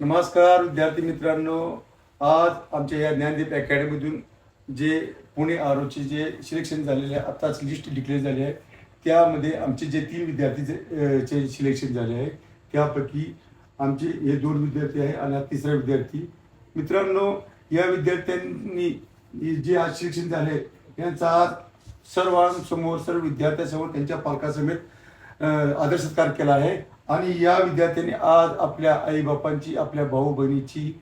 नमस्कार विद्यार्थी मित्रांनो. आज आमच्या या ज्ञानदीप अकॅडमीतून जे पुणे आरोचे जे सिलेक्शन झालेले आहे आत्ताच लिस्ट डिक्लेअर झाली आहे. त्यामध्ये आमचे जे तीन विद्यार्थी चे सिलेक्शन झाले आहे त्यापैकी आमचे हे दोन विद्यार्थी आहे आणि तिसरा विद्यार्थी. मित्रांनो या विद्यार्थ्यांनी जे आज सिलेक्शन झाले यांचा आज सर्वांसमोर सर्व विद्यार्थ्यांसमोर त्यांच्या पालकासमेत आदर सत्कार केला आहे. आणि या विद्यार्थ्यांनी आज आपल्या आईबापांची आपल्या भाऊ बहिणीची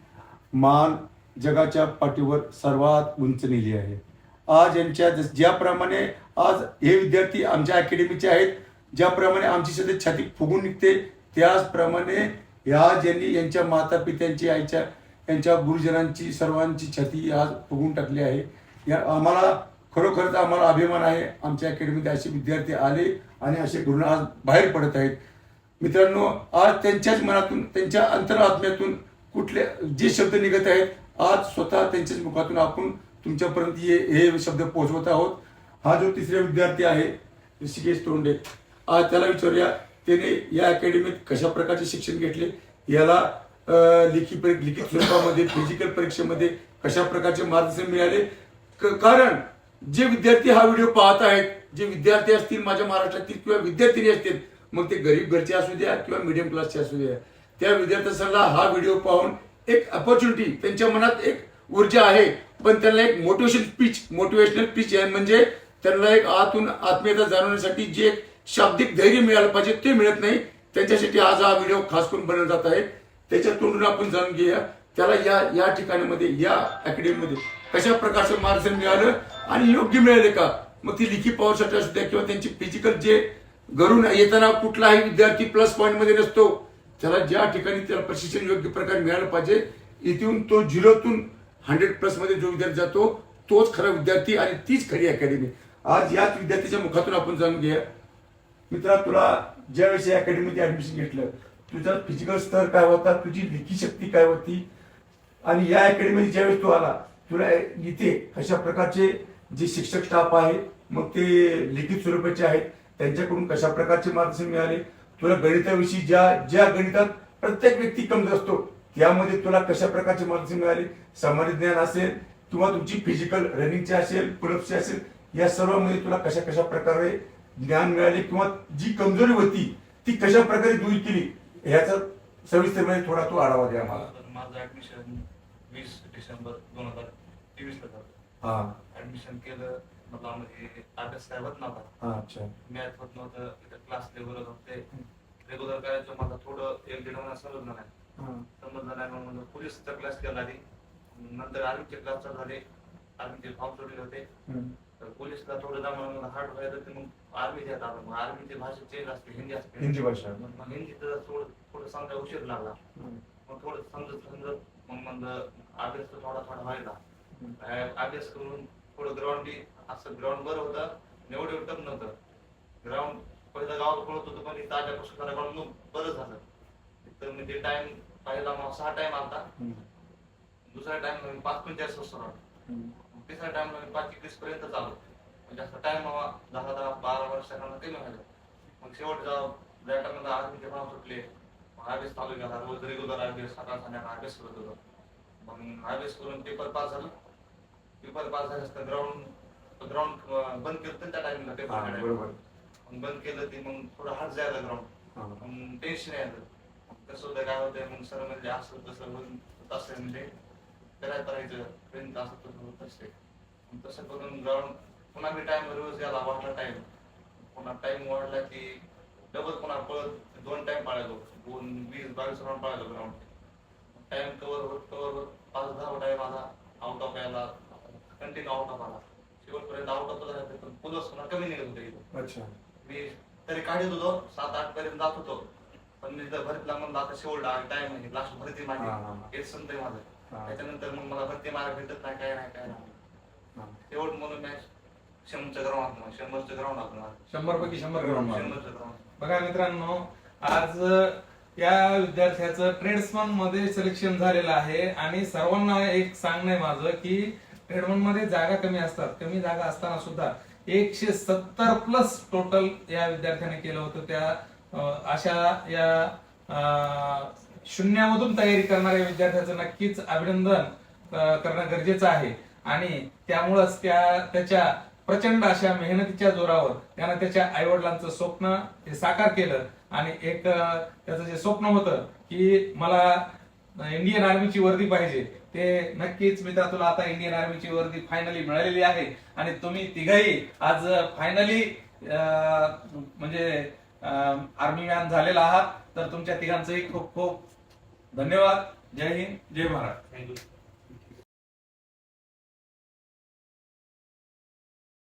मान जगाच्या पाठीवर सर्वात उंच नेली आहे. आज यांच्या ज्याप्रमाणे आज हे विद्यार्थी आमच्या अकॅडमीचे आहेत ज्याप्रमाणे आमची सध्या छाती फुगून निघते त्याचप्रमाणे ह्या ज्यांनी यांच्या माता पित्यांची आईच्या यांच्या गुरुजनांची सर्वांची छाती आज फुगून टाकली आहे. या आम्हाला खरोखरच आम्हाला अभिमान आहे. आमच्या अकॅडमीत असे विद्यार्थी आले आणि असे गुरु आज बाहेर पडत आहेत. मित्रांनो आज त्यांच्याच मनातून त्यांच्या अंतरात्म्यातून कुठले जे शब्द निघत आहेत आज स्वतः त्यांच्याच मुखातून आपण तुमच्यापर्यंत हे हे शब्द पोहोचवत आहोत. हा जो तिसरा विद्यार्थी आहे ऋषिकेश तोंडे आज त्याला विचारूया त्याने या अकॅडमीत कशा प्रकारचे शिक्षण घेतले? याला लिखी परी- लिखित स्वरूपामध्ये फिजिकल परीक्षेमध्ये कशा प्रकारचे मार्गदर्शन मिळाले? क- कारण जे विद्यार्थी हा व्हिडिओ पाहत आहेत जे विद्यार्थी असतील माझ्या महाराष्ट्रातील किंवा विद्यार्थिनी असतील मग ते गरीब घरचे असू द्या किंवा मिडियम क्लासचे असू द्या. त्या विद्यार्थ्यांना हा व्हिडिओ पाहून एक अपॉर्च्युनिटी त्यांच्या मनात एक ऊर्जा आहे. पण त्यांना एक मोटिवेशन स्पीच मोटिवेशनल स्पीच आहे म्हणजे त्यांना एक आतून आत्मीयता जाणवण्यासाठी जे एक शाब्दिक धैर्य मिळालं पाहिजे ते मिळत नाही. त्यांच्यासाठी आज हा व्हिडिओ खास करून बनवला जात आहे. त्याच्या तोंडून आपण जाणून घेऊया. त्याला या या ठिकाणामध्ये या अकॅडमीमध्ये कशा प्रकारचं मार्गदर्शन मिळालं आणि योग्य मिळाले का? मग ती लिखी पॉवरसाठी असू द्या किंवा त्यांची फिजिकल जे घरून येताना कुठलाही विद्यार्थी प्लस पॉईंटमध्ये नसतो. त्याला ज्या ठिकाणी त्याला प्रशिक्षण योग्य प्रकारे मिळालं पाहिजे इथून तो झिरोतून हंड्रेड प्लसमध्ये जो विद्यार्थी जातो तोच खरा विद्यार्थी आणि तीच खरी अकॅडमी आज याच विद्यार्थ्याच्या मुखातून आपण जाणून घेऊया. मित्रा तुला ज्यावेळेस या अकॅडमीमध्ये ऍडमिशन घेतलं तुझा फिजिकल स्तर काय होता तुझी लिखी शक्ती काय होती? आणि या अकॅडमीत ज्यावेळेस तू आला तुला इथे अशा प्रकारचे जे शिक्षक स्टाफ आहे मग ते लिखित स्वरूपाचे आहेत त्यांच्याकडून कशा प्रकारचे मार्गदर्शन मिळाले? तुला गणिताविषयी ज्या ज्या गणितात प्रत्येक व्यक्ती कमजोर असतो त्यामध्ये तुला कशा प्रकारचे मार्गदर्शन मिळाले? सामान्य ज्ञान असेल किंवा तुमची फिजिकल रनिंगचे असेल पुलअपचे असेल या सर्वांमध्ये तुला कशा कशा प्रकारे ज्ञान मिळाले किंवा जी कमजोरी होती ती कशा प्रकारे दूर केली ह्याचा सविस्तरपणे थोडा तू आढावा द्या मला माझं ऍडमिशन वीस डिसेंबर दोन हजार तेवीस ला झालं. हा. ऍडमिशन केलं मला म्हणजे अभ्यास काय होत नव्हता. हा अच्छा. मॅथ होत नव्हतं इथं क्लास लेवल होते. रेग्युलर करायचं मला थोडं एक दीड महिना समजलं नाही हा. समजलं नाही म्हणून पोलीसचा क्लास केला आधी. नंतर आर्मीचे क्लास चालू झाले. आर्मीचे फॉर्म सोडले होते. हम्म. तर पोलीसला थोडं जमा मला हार्ड व्हायचं ते मग आर्मीचे आता मग आर्मीची भाषा चेंज असते हिंदी असते. हिंदी भाषा. मग हिंदी तर थोडं थोडं समजा उशीर लागला. हम्म. मग थोडं समजत समजत मग म्हणलं अभ्यास तर थोडा थोडा व्हायला. हम्म. अभ्यास करून थोडं ग्राउंड असं ग्राउंड बरं होतं. एवढं एवढं टप नव्हतं ग्राउंड पहिलं गावात पळत होतं पण इथं आल्यापासून जरा ग्राउंड बरं झालं. तर म्हणजे टाइम पहिला मग सहा टाइम हम्म. दुसरा टाइम पाच पंचाळीस वाजता तिसरा टाइम पाच एकवीस पर्यंत चालू म्हणजे असं टाइम दहा दहा बारा वर्षांना कमी व्हायला मग शेवट त्या टाइमला आर्मीचे भाव सुटले अभ्यास चालू केला. रोज रेग्युलर अभ्यास सकाळ संध्याकाळ अभ्यास करत होतो. मग अभ्यास करून पेपर पास झालं. पेपर पास झाल्यास ग्राउंड ग्राउंड बंद केलं होतं त्या हा, पेपर बरोबर. मग बंद केलं ते मग थोडं हात जायला ग्राउंड. मग टेन्शन यायचं कसं होतं काय होतंय मग सर म्हणजे असं तसं होत असं म्हणजे काय करायचं ट्रेन असं तसं होत असते तसं करून ग्राउंड पुन्हा मी टाइम रोज याला वाढला टाइम पुन्हा टाइम वाढला की डबल पुन्हा पळत दोन टाइम पाळायचो. दोन वीस बावीस राऊंड पाळायचो ग्राउंड टाइम कव्हर होत कव्हर होत पाच दहा टाइम आला आउट ऑफ यायला कंटिन्यू आउट ऑफ आला शेवटपर्यंत आउट पण पुलस पुन्हा कमी निघत होते इथं. अच्छा. मी तरी काढत होतो सात आठ पर्यंत जात होतो. पण मी जर भरतीला म्हणलं आता शेवट टाइम आहे लास्ट भरती हा, हा, माझी हा. हेच संत माझं. हा. त्याच्यानंतर मग मला भरती मारा भेटत नाही काय नाही काय नाही. हा. शेवट म्हणून मॅच शंभरचं ग्राउंड आपण शंभरचं ग्राउंड आपण शंभर पैकी शंभर ग्राउंड मारले. शंभरचं ग्राउंड बघा मित्रांनो आज या विद्यार्थ्याचं ट्रेड्समनमध्ये सिलेक्शन झालेलं आहे. आणि सर्वांना एक सांगणं आहे माझं की ट्रेडमनमध्ये जागा कमी असतात. कमी जागा असताना सुद्धा एकशे सत्तर प्लस टोटल या विद्यार्थ्याने केलं होतं. त्या अशा या शून्यामधून तयारी करणाऱ्या विद्यार्थ्याचं नक्कीच अभिनंदन करणं गरजेचं आहे. आणि त्यामुळंच त्या त्याच्या प्रचंड अशा मेहनतीच्या जोरावर त्यानं त्याच्या आईवडिलांचं स्वप्न हे साकार केलं. आणि एक त्याचं जे स्वप्न होतं की मला इंडियन आर्मीची वर्दी पाहिजे. ते नक्कीच मित्र तुला आता इंडियन आर्मीची वर्दी फायनली मिळालेली आहे. आणि तुम्ही तिघही आज फायनली म्हणजे आर्मी मॅन झालेला आहात. तर तुमच्या तिघांचंही खूप खूप धन्यवाद. जय हिंद जय महाराष्ट्र थँक्यू